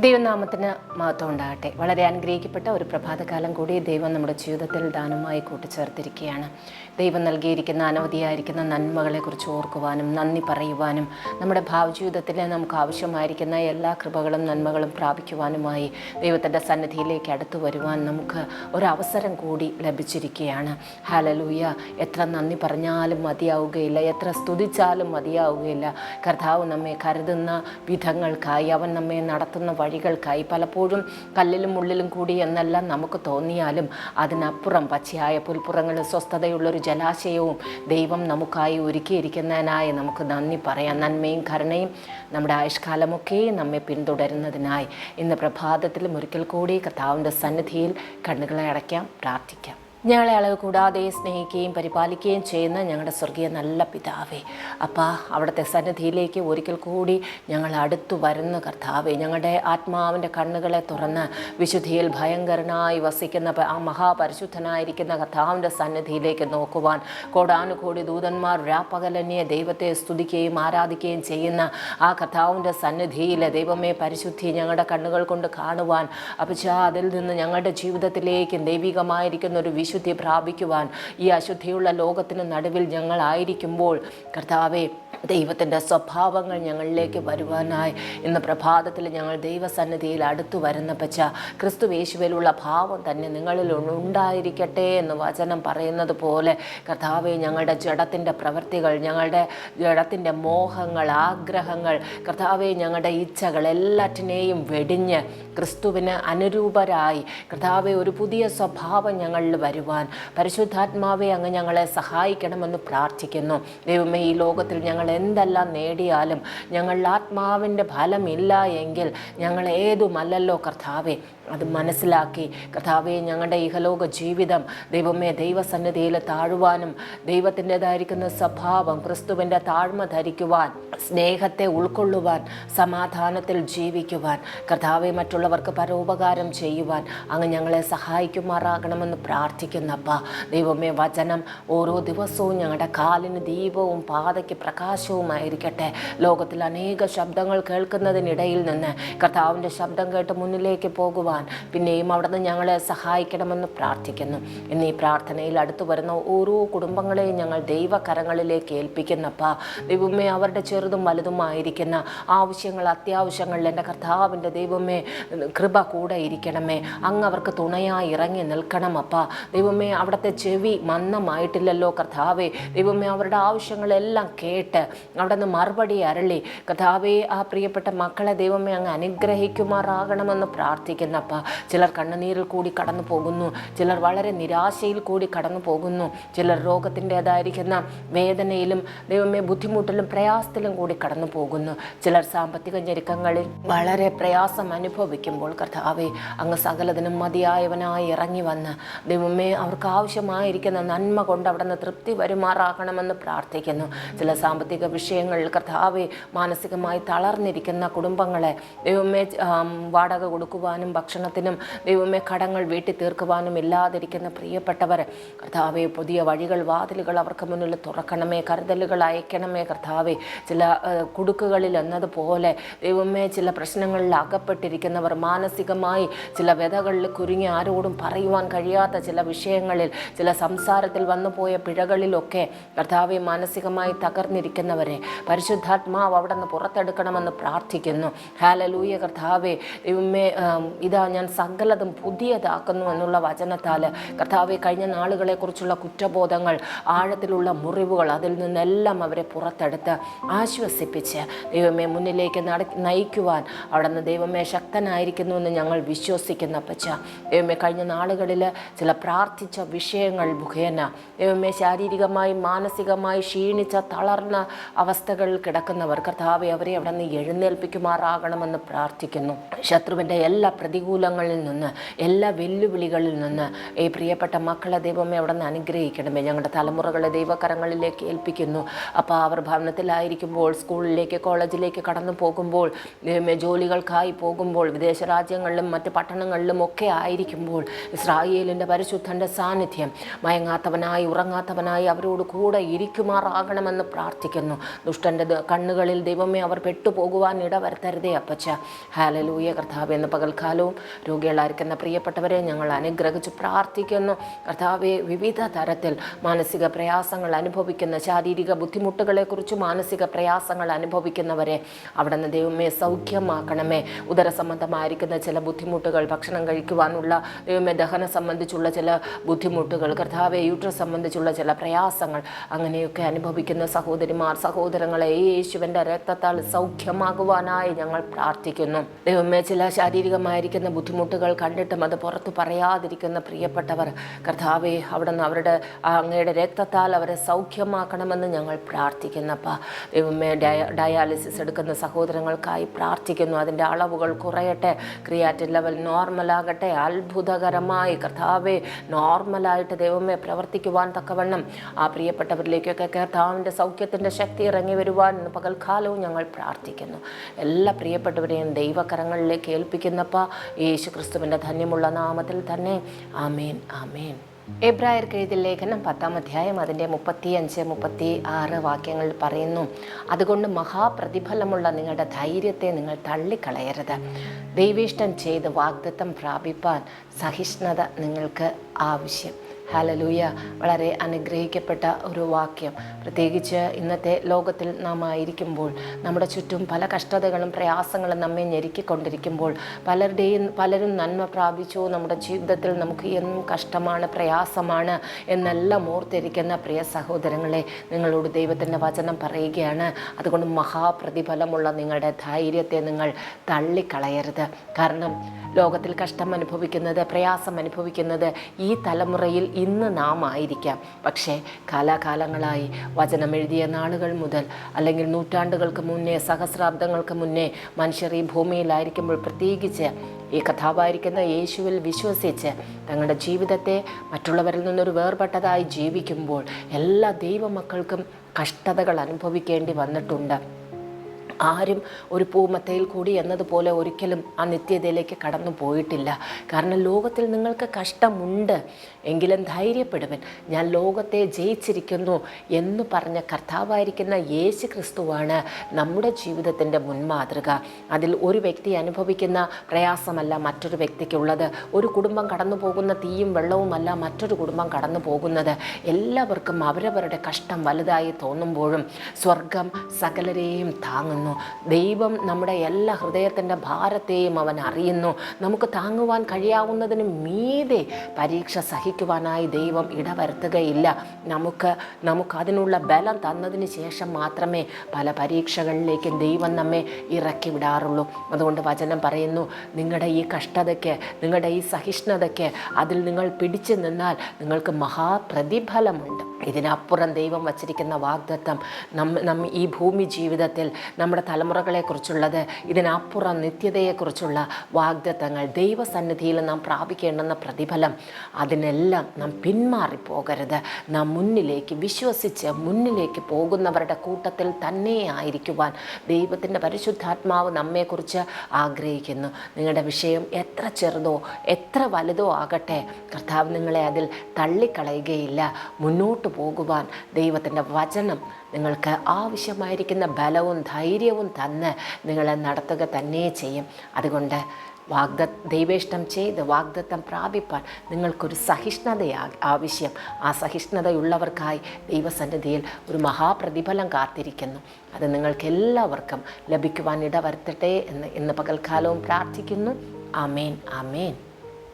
ദൈവനാമത്തിന് മഹത്വം ഉണ്ടാകട്ടെ. വളരെ അനുഗ്രഹിക്കപ്പെട്ട ഒരു പ്രഭാതകാലം കൂടി ദൈവം നമ്മുടെ ജീവിതത്തിൽ ദാനമായി കൂട്ടിച്ചേർത്തിരിക്കുകയാണ്. ദൈവം നൽകിയിരിക്കുന്ന അനവധിയായിരിക്കുന്ന നന്മകളെക്കുറിച്ച് ഓർക്കുവാനും നന്ദി പറയുവാനും നമ്മുടെ ഭാവജീവിതത്തിൽ നമുക്ക് ആവശ്യമായിരിക്കുന്ന എല്ലാ കൃപകളും നന്മകളും പ്രാപിക്കുവാനുമായി ദൈവത്തിന്റെ സന്നിധിയിലേക്ക് അടുത്തു വരുവാൻ നമുക്ക് ഒരവസരം കൂടി ലഭിച്ചിരിക്കുകയാണ്. ഹാലലൂയ എത്ര നന്ദി പറഞ്ഞാലും മതിയാവുകയില്ല. എത്ര സ്തുതിച്ചാലും മതിയാവുകയില്ല. കർത്താവ് നമ്മെ കരുതുന്ന വിധങ്ങൾക്കായി അവൻ നമ്മെ നടത്തുന്ന വഴികൾക്കായി പലപ്പോഴും കല്ലിലും ഉള്ളിലും കൂടി എന്നെല്ലാം നമുക്ക് തോന്നിയാലും അതിനപ്പുറം പച്ചയായ പുൽപ്പുറങ്ങളും സ്വസ്ഥതയുള്ളൊരു ജലാശയവും ദൈവം നമുക്കായി ഒരുക്കിയിരിക്കുന്നതിനായി നമുക്ക് നന്ദി പറയാം. നന്മയും കരുണയും നമ്മുടെ ആയുഷ്കാലമൊക്കെ നമ്മെ പിന്തുടരുന്നതിനായി ഇന്ന് പ്രഭാതത്തിലും ഒരിക്കൽ കൂടി കർത്താവിന്റെ സന്നിധിയിൽ കണ്ണുകളെ അടയ്ക്കാം പ്രാർത്ഥിക്കാം. ഞങ്ങളെ അളവ് കൂടാതെ സ്നേഹിക്കുകയും പരിപാലിക്കുകയും ചെയ്യുന്ന ഞങ്ങളുടെ സ്വർഗീയ നല്ല പിതാവേ. അപ്പാ അവിടുത്തെ സന്നിധിയിലേക്ക് ഒരിക്കൽ കൂടി ഞങ്ങൾ അടുത്തു വരുന്ന കർത്താവേ ഞങ്ങളുടെ ആത്മാവിന്റെ കണ്ണുകളെ തുറന്ന് വിശുദ്ധിയിൽ ഭയങ്കരനായി വസിക്കുന്ന ആ മഹാപരിശുദ്ധനായിരിക്കുന്ന കർത്താവിന്റെ സന്നിധിയിലേക്ക് നോക്കുവാൻ കോടാനുകോടി ദൂതന്മാർ രാപ്പകലന്യെ ദൈവത്തെ സ്തുതിക്കുകയും ആരാധിക്കുകയും ചെയ്യുന്ന ആ കർത്താവിന്റെ സന്നിധിയിലെ ദൈവമേ പരിശുദ്ധി ഞങ്ങളുടെ കണ്ണുകൾ കൊണ്ട് കാണുവാൻ അപ്പച്ചാ അതിൽ നിന്ന് ഞങ്ങളുടെ ജീവിതത്തിലേക്ക് ദൈവികമായിരിക്കുന്ന ഒരു വിശുദ്ധി പ്രാപിക്കുവാൻ ഈ അശുദ്ധിയുള്ള ലോകത്തിന് നടുവിൽ ഞങ്ങളായിരിക്കുമ്പോൾ കർത്താവെ ദൈവത്തിന്റെ സ്വഭാവങ്ങൾ ഞങ്ങളിലേക്ക് വരുവാനായി. ഇന്ന് പ്രഭാതത്തിൽ ഞങ്ങൾ ദൈവസന്നിധിയിൽ അടുത്തു വരുന്ന പച്ച ക്രിസ്തു യേശുവിലുള്ള ഭാവം തന്നെ നിങ്ങളിൽ ഉണ്ടായിരിക്കട്ടെ എന്ന് വചനം പറയുന്നത് പോലെ കർത്താവെ ഞങ്ങളുടെ ജഡത്തിന്റെ പ്രവൃത്തികൾ ഞങ്ങളുടെ ജഡത്തിന്റെ മോഹങ്ങൾ ആഗ്രഹങ്ങൾ കർത്താവെ ഞങ്ങളുടെ ഇച്ഛകൾ എല്ലാറ്റിനെയും വെടിഞ്ഞ് ക്രിസ്തുവിന് അനുരൂപരായി. കർത്താവെ ഒരു പുതിയ സ്വഭാവം ഞങ്ങളിൽ വരുവാൻ പരിശുദ്ധാത്മാവെ അങ്ങ് ഞങ്ങളെ സഹായിക്കണമെന്ന് പ്രാർത്ഥിക്കുന്നു. ദൈവമേ ഈ ലോകത്തിൽ ഞങ്ങൾ എന്തെല്ലാം നേടിയാലും ഞങ്ങളിൽ ആത്മാവിന്റെ ഫലമില്ല എങ്കിൽ ഞങ്ങൾ ഏതുമല്ലല്ലോ കർത്താവെ അത് മനസ്സിലാക്കി. കർത്താവെ ഞങ്ങളുടെ ഇഹലോക ജീവിതം ദൈവമേ ദൈവസന്നിധിയിൽ താഴുവാനും ദൈവത്തിന്റെതായിരിക്കുന്ന സ്വഭാവം ക്രിസ്തുവിന്റെ താഴ്മ ധരിക്കുവാൻ സ്നേഹത്തെ ഉൾക്കൊള്ളുവാൻ സമാധാനത്തിൽ ജീവിക്കുവാൻ കർത്താവെ മറ്റുള്ളവർക്ക് പരോപകാരം ചെയ്യുവാൻ അങ്ങ് ഞങ്ങളെ സഹായിക്കുമാറാകണമെന്ന് പ്രാർത്ഥിക്കുന്നപ്പ. ദൈവമേ വചനം ഓരോ ദിവസവും ഞങ്ങളുടെ കാലിന് ദീപവും പാതയ്ക്ക് പ്രകാശവുമായിരിക്കട്ടെ. ലോകത്തിൽ അനേക ശബ്ദങ്ങൾ കേൾക്കുന്നതിനിടയിൽ നിന്ന് കർത്താവിന്റെ ശബ്ദം കേട്ട് മുന്നിലേക്ക് പോകുവാൻ പിന്നെയും അവിടുന്ന് ഞങ്ങളെ സഹായിക്കണമെന്ന് പ്രാർത്ഥിക്കുന്നു. ഇന്ന് ഈ പ്രാർത്ഥനയിൽ അടുത്തു വരുന്ന ഓരോ കുടുംബങ്ങളെയും ഞങ്ങൾ ദൈവകരങ്ങളിലേക്ക് ഏൽപ്പിക്കുന്നപ്പ. ദൈവമേ അവരുടെ ചെറുതും വലുതുമായിരിക്കുന്ന ആവശ്യങ്ങൾ അത്യാവശ്യങ്ങളിൽ എന്റെ കർത്താവിന്റെ ദൈവമേ കൃപ കൂടെ ഇരിക്കണമേ. അങ്ങ് അവർക്ക് തുണയായി ഇറങ്ങി നിൽക്കണം അപ്പ ദൈവമേ അവിടുത്തെ ചെവി മന്ദമായിട്ടില്ലല്ലോ കഥാവേ ദൈവമേ അവരുടെ ആവശ്യങ്ങളെല്ലാം കേട്ട് അവിടെ നിന്ന് മറുപടി അരളി. കഥാവേ ആ പ്രിയപ്പെട്ട മക്കളെ ദൈവമേ അങ്ങ് അനുഗ്രഹിക്കുമാറാകണമെന്ന് പ്രാർത്ഥിക്കുന്നപ്പ ചിലർ കണ്ണുനീരിൽ കൂടി കടന്നു പോകുന്നു. ചിലർ വളരെ നിരാശയിൽ കൂടി കടന്നു പോകുന്നു. ചിലർ രോഗത്തിന്റെതായിരിക്കുന്ന വേദനയിലും ദൈവമേ ബുദ്ധിമുട്ടിലും പ്രയാസത്തിലും കൂടി കടന്നു പോകുന്നു. ചിലർ സാമ്പത്തിക ഞെരുക്കങ്ങളിൽ വളരെ പ്രയാസം അനുഭവിക്കുമ്പോൾ കർത്താവെ അങ്ങ് സകലതിനും മതിയായവനായി ഇറങ്ങി വന്ന് ദൈവമേ അവർക്ക് ആവശ്യമായിരിക്കുന്ന നന്മ കൊണ്ട് അവിടെ നിന്ന് തൃപ്തി വരുമാറാകണമെന്ന് പ്രാർത്ഥിക്കുന്നു. ചില സാമ്പത്തിക വിഷയങ്ങളിൽ കർത്താവെ മാനസികമായി തളർന്നിരിക്കുന്ന കുടുംബങ്ങളെ ദൈവമേ വാടക കൊടുക്കുവാനും ഭക്ഷണത്തിനും ദൈവമേ കടങ്ങൾ വീട്ടിൽ തീർക്കുവാനും ഇല്ലാതിരിക്കുന്ന പ്രിയപ്പെട്ടവർ കർത്താവെ പുതിയ വഴികൾ വാതിലുകൾ അവർക്ക് മുന്നിൽ തുറക്കണമേ കരുതലുകൾ അയക്കണമേ കർത്താവെ. ചില കുടുക്കുകളിൽ എന്നതുപോലെ ദൈവമേ ചില പ്രശ്നങ്ങളിൽ അകപ്പെട്ടിരിക്കുന്നവർ മാനസികമായി ചില വ്യതകളിൽ കുരുങ്ങി ആരോടും പറയുവാൻ കഴിയാത്ത ചില വിഷയങ്ങളിൽ ചില സംസാരത്തിൽ വന്നുപോയ പിഴകളിലൊക്കെ കർത്താവെ മാനസികമായി തകർന്നിരിക്കുന്നവരെ പരിശുദ്ധാത്മാവ് അവിടെ നിന്ന് പുറത്തെടുക്കണമെന്ന് പ്രാർത്ഥിക്കുന്നു. ഹാലലൂയ കർത്താവെ ദൈവമേ ഇതാ ഞാൻ സകലതും പുതിയതാക്കുന്നു എന്നുള്ള വചനത്താൽ കർത്താവെ കഴിഞ്ഞ നാളുകളെക്കുറിച്ചുള്ള കുറ്റബോധങ്ങൾ ആഴത്തിലുള്ള മുറിവുകൾ അതിൽ നിന്നെല്ലാം അവരെ പുറത്തെടുത്ത് ആശ്വസിപ്പിച്ച് ദൈവമേ മുന്നിലേക്ക് നട നയിക്കുവാൻ അവിടെ നിന്ന് ദൈവമേ ശക്തനായിരിക്കുന്നു എന്ന് ഞങ്ങൾ വിശ്വസിക്കുന്ന പച്ച ദൈവമേ കഴിഞ്ഞ നാളുകളിൽ ചില പ്രാർത്ഥിച്ച വിഷയങ്ങൾ മുഖേന ദൈവമേ ശാരീരികമായി മാനസികമായി ക്ഷീണിച്ച തളർന്ന അവസ്ഥകളിൽ കിടക്കുന്നവർ കർത്താവെ അവരെ അവിടെ നിന്ന് എഴുന്നേൽപ്പിക്കുമാറാകണമെന്ന് പ്രാർത്ഥിക്കുന്നു. ശത്രുവിന്റെ എല്ലാ പ്രതികൂലങ്ങളിൽ നിന്ന് എല്ലാ വെല്ലുവിളികളിൽ നിന്ന് ഈ പ്രിയപ്പെട്ട മക്കളെ ദൈവമേ അവിടെ നിന്ന് അനുഗ്രഹിക്കണമേ. ഞങ്ങളുടെ തലമുറകളെ ദൈവകരങ്ങളിലേക്ക് ഏൽപ്പിക്കുന്നു. അപ്പോൾ അവർ ഭവനത്തിലായിരിക്കുമ്പോൾ സ്കൂളിലേക്ക് കോളേജിലേക്ക് കടന്നു പോകുമ്പോൾ ദൈവമേ ജോലികൾക്കായി പോകുമ്പോൾ വിദേശ രാജ്യങ്ങളിലും മറ്റ് പട്ടണങ്ങളിലും ഒക്കെ ആയിരിക്കുമ്പോൾ ഇസ്രായേലിന്റെ പരിശുദ്ധൻ തന്റെ സാന്നിധ്യം. മയങ്ങാത്തവനായി ഉറങ്ങാത്തവനായി അവരോട് കൂടെ ഇരിക്കുമാറാകണമെന്ന് പ്രാർത്ഥിക്കുന്നു. ദുഷ്ടന്റെ കണ്ണുകളിൽ ദൈവമേ അവർ പെട്ടുപോകുവാൻ ഇടവരുത്തരുതേ അപ്പച്ച. ഹാലലൂയ കർത്താവ് എന്ന പകൽക്കാലവും രോഗികളായിരിക്കുന്ന പ്രിയപ്പെട്ടവരെ ഞങ്ങൾ അനുഗ്രഹിച്ച് പ്രാർത്ഥിക്കുന്നു. കർത്താവെ വിവിധ തരത്തിൽ മാനസിക പ്രയാസങ്ങൾ അനുഭവിക്കുന്ന ശാരീരിക ബുദ്ധിമുട്ടുകളെക്കുറിച്ച് മാനസിക പ്രയാസങ്ങൾ അനുഭവിക്കുന്നവരെ അവിടെ നിന്ന് ദൈവമേ സൗഖ്യമാക്കണമേ. ഉദര സംബന്ധമായിരിക്കുന്ന ചില ബുദ്ധിമുട്ടുകൾ ഭക്ഷണം കഴിക്കുവാനുള്ള ദൈവമേ ദഹനം സംബന്ധിച്ചുള്ള ചില ബുദ്ധിമുട്ടുകൾ. കർത്താവെ യൂട്രസ് സംബന്ധിച്ചുള്ള ചില പ്രയാസങ്ങൾ അങ്ങനെയൊക്കെ അനുഭവിക്കുന്ന സഹോദരിമാർ സഹോദരങ്ങളെ യേശുവിന്റെ രക്തത്താൽ സൗഖ്യമാകുവാനായി ഞങ്ങൾ പ്രാർത്ഥിക്കുന്നു. ദൈവമേ ചില ശാരീരികമായിരിക്കുന്ന ബുദ്ധിമുട്ടുകൾ കണ്ടിട്ടും അത് പുറത്തു പറയാതിരിക്കുന്ന പ്രിയപ്പെട്ടവർ കർത്താവെ നിന്ന് അവരുടെ അങ്ങയുടെ രക്തത്താൽ അവരെ സൗഖ്യമാക്കണമെന്ന് ഞങ്ങൾ പ്രാർത്ഥിക്കുന്നപ്പ. ദൈവമേ ഡയ ഡയാലിസിസ് എടുക്കുന്ന സഹോദരങ്ങൾക്കായി പ്രാർത്ഥിക്കുന്നു. അതിന്റെ അളവുകൾ കുറയട്ടെ ക്രിയാറ്റിൻ ലെവൽ നോർമലാകട്ടെ അത്ഭുതകരമായി. കർത്താവെ നോർമലായിട്ട് ദൈവമേ പ്രവർത്തിക്കുവാൻ തക്കവണ്ണം ആ പ്രിയപ്പെട്ടവരിലേക്കൊക്കെ കർത്താവിന്റെ സൗഖ്യത്തിന്റെ ശക്തി ഇറങ്ങി വരുവാൻ പകൽക്കാലവും ഞങ്ങൾ പ്രാർത്ഥിക്കുന്നു. എല്ലാ പ്രിയപ്പെട്ടവരെയും ദൈവകരങ്ങളിലേക്ക് ഏൽപ്പിക്കുന്നപ്പ യേശു ക്രിസ്തുവിന്റെ ധന്യമുള്ള നാമത്തിൽ തന്നെ. ആമേൻ ആമേൻ. എബ്രായർക്ക് എഴുതിയ ലേഖനം പത്താം അധ്യായം അതിന്റെ മുപ്പത്തി അഞ്ച് മുപ്പത്തി ആറ് വാക്യങ്ങൾ പറയുന്നു. അതുകൊണ്ട് മഹാപ്രതിഫലമുള്ള നിങ്ങളുടെ ധൈര്യത്തെ നിങ്ങൾ തള്ളിക്കളയരുത്. ദൈവേഷ്ടം ചെയ്ത് വാഗ്ദത്തം പ്രാപിപ്പാൻ സഹിഷ്ണുത നിങ്ങൾക്ക് ആവശ്യം. ഹലലൂയ വളരെ അനുഗ്രഹിക്കപ്പെട്ട ഒരു വാക്യം. പ്രത്യേകിച്ച് ഇന്നത്തെ ലോകത്തിൽ നാം ആയിരിക്കുമ്പോൾ നമ്മുടെ ചുറ്റും പല കഷ്ടതകളും പ്രയാസങ്ങളും നമ്മെ ഞെരുക്കിക്കൊണ്ടിരിക്കുമ്പോൾ പലരുടെയും പലരും നന്മ പ്രാപിച്ചു. നമ്മുടെ ജീവിതത്തിൽ നമുക്ക് എന്നും കഷ്ടമാണ് പ്രയാസമാണ് എന്നെല്ലാം ഓർത്തിരിക്കുന്ന പ്രിയ സഹോദരങ്ങളെ നിങ്ങളോട് ദൈവത്തിന്റെ വചനം പറയുകയാണ്. അതുകൊണ്ട് മഹാപ്രതിഫലമുള്ള നിങ്ങളുടെ ധൈര്യത്തെ നിങ്ങൾ തള്ളിക്കളയരുത്. കാരണം ലോകത്തിൽ കഷ്ടം അനുഭവിക്കുന്നത് പ്രയാസം അനുഭവിക്കുന്നത് ഈ തലമുറയിൽ ഇന്ന് നാം ആയിരിക്കാം. പക്ഷേ കാലാകാലങ്ങളായി വചനം എഴുതിയ നാളുകൾ മുതൽ അല്ലെങ്കിൽ നൂറ്റാണ്ടുകൾക്ക് മുന്നേ സഹസ്രാബ്ദങ്ങൾക്ക് മുന്നേ മനുഷ്യർ ഈ ഭൂമിയിലായിരിക്കുമ്പോൾ പ്രത്യേകിച്ച് ഈ കഥാവായിരിക്കുന്ന യേശുവിൽ വിശ്വസിച്ച് തങ്ങളുടെ ജീവിതത്തെ മറ്റുള്ളവരിൽ നിന്നൊരു വേർപെട്ടതായി ജീവിക്കുമ്പോൾ എല്ലാ ദൈവമക്കൾക്കും കഷ്ടതകൾ അനുഭവിക്കേണ്ടി വന്നിട്ടുണ്ട്. ആരും ഒരു പൂമത്തയിൽ കൂടി എന്നതുപോലെ ഒരിക്കലും ആ നിത്യതയിലേക്ക് കടന്നു പോയിട്ടില്ല. കാരണം ലോകത്തിൽ നിങ്ങൾക്ക് കഷ്ടമുണ്ട് എങ്കിലും ധൈര്യപ്പെടുവൻ. ഞാൻ ലോകത്തെ ജയിച്ചിരിക്കുന്നു എന്ന് പറഞ്ഞ കർത്താവായിരിക്കുന്ന യേശു ക്രിസ്തുവാണ് നമ്മുടെ ജീവിതത്തിന്റെ മുൻമാതൃക. അതിൽ ഒരു വ്യക്തി അനുഭവിക്കുന്ന പ്രയാസമല്ല മറ്റൊരു വ്യക്തിക്കുള്ളത്. ഒരു കുടുംബം കടന്നു പോകുന്ന തീയും വെള്ളവുമല്ല മറ്റൊരു കുടുംബം കടന്നു പോകുന്നത്. എല്ലാവർക്കും അവരവരുടെ കഷ്ടം വലുതായി തോന്നുമ്പോഴും സ്വർഗം സകലരെയും താങ്ങുന്നു. ദൈവം നമ്മുടെ എല്ലാ ഹൃദയത്തിന്റെ ഭാരത്തെയും അവൻ അറിയുന്നു. നമുക്ക് താങ്ങുവാൻ കഴിയാവുന്നതിന് മീതെ പരീക്ഷ സഹിക്കുവാനായി ദൈവം ഇടവരുത്തുകയില്ല. നമുക്ക് നമുക്കതിനുള്ള ബലം തന്നതിന് ശേഷം മാത്രമേ പല പരീക്ഷകളിലേക്കും ദൈവം നമ്മെ ഇറക്കി വിടാറുള്ളൂ. അതുകൊണ്ട് വചനം പറയുന്നു നിങ്ങളുടെ ഈ കഷ്ടതയ്ക്ക് നിങ്ങളുടെ ഈ സഹിഷ്ണുതയ്ക്ക് അതിൽ നിങ്ങൾ പിടിച്ചു നിന്നാൽ നിങ്ങൾക്ക് മഹാപ്രതിഫലമുണ്ട്. ഇതിനപ്പുറം ദൈവം വച്ചിരിക്കുന്ന വാഗ്ദത്തം നമ്മ നമ്മ ഈ ഭൂമി ജീവിതത്തിൽ നമ്മുടെ തലമുറകളെക്കുറിച്ചുള്ളത് ഇതിനപ്പുറം നിത്യതയെക്കുറിച്ചുള്ള വാഗ്ദത്തങ്ങൾ ദൈവസന്നിധിയിൽ നാം പ്രാപിക്കേണ്ടുന്ന പ്രതിഫലം അതിനെല്ലാം നാം പിന്മാറിപ്പോകരുത്. നാം മുന്നിലേക്ക് വിശ്വസിച്ച് മുന്നിലേക്ക് പോകുന്നവരുടെ കൂട്ടത്തിൽ തന്നെ ആയിരിക്കുവാൻ ദൈവത്തിന്റെ പരിശുദ്ധാത്മാവ് നമ്മെക്കുറിച്ച് ആഗ്രഹിക്കുന്നു. നിങ്ങളുടെ വിഷയം എത്ര ചെറുതോ എത്ര വലുതോ ആകട്ടെ കർത്താവ് നിങ്ങളെ അതിൽ തള്ളിക്കളയുകയില്ല. മുന്നോട്ട് പോകുവാൻ ദൈവത്തിന്റെ വചനം നിങ്ങൾക്ക് ആവശ്യമായിരിക്കുന്ന ബലവും ധൈര്യവും തന്ന് നിങ്ങളെ നടത്തുക തന്നെ ചെയ്യും. അതുകൊണ്ട് വാഗ്ദ ദൈവേഷ്ടം ചെയ്ത് വാഗ്ദത്തം പ്രാപിപ്പാൻ നിങ്ങൾക്കൊരു സഹിഷ്ണുത ആവശ്യം. ആ സഹിഷ്ണുതയുള്ളവർക്കായി ദൈവസന്നിധിയിൽ ഒരു മഹാപ്രതിഫലം കാത്തിരിക്കുന്നു. അത് നിങ്ങൾക്ക് എല്ലാവർക്കും ലഭിക്കുവാൻ ഇടവരുത്തട്ടെ എന്ന് ഇന്ന് പകൽക്കാലവും പ്രാർത്ഥിക്കുന്നു. അമേൻ ആമേൻ.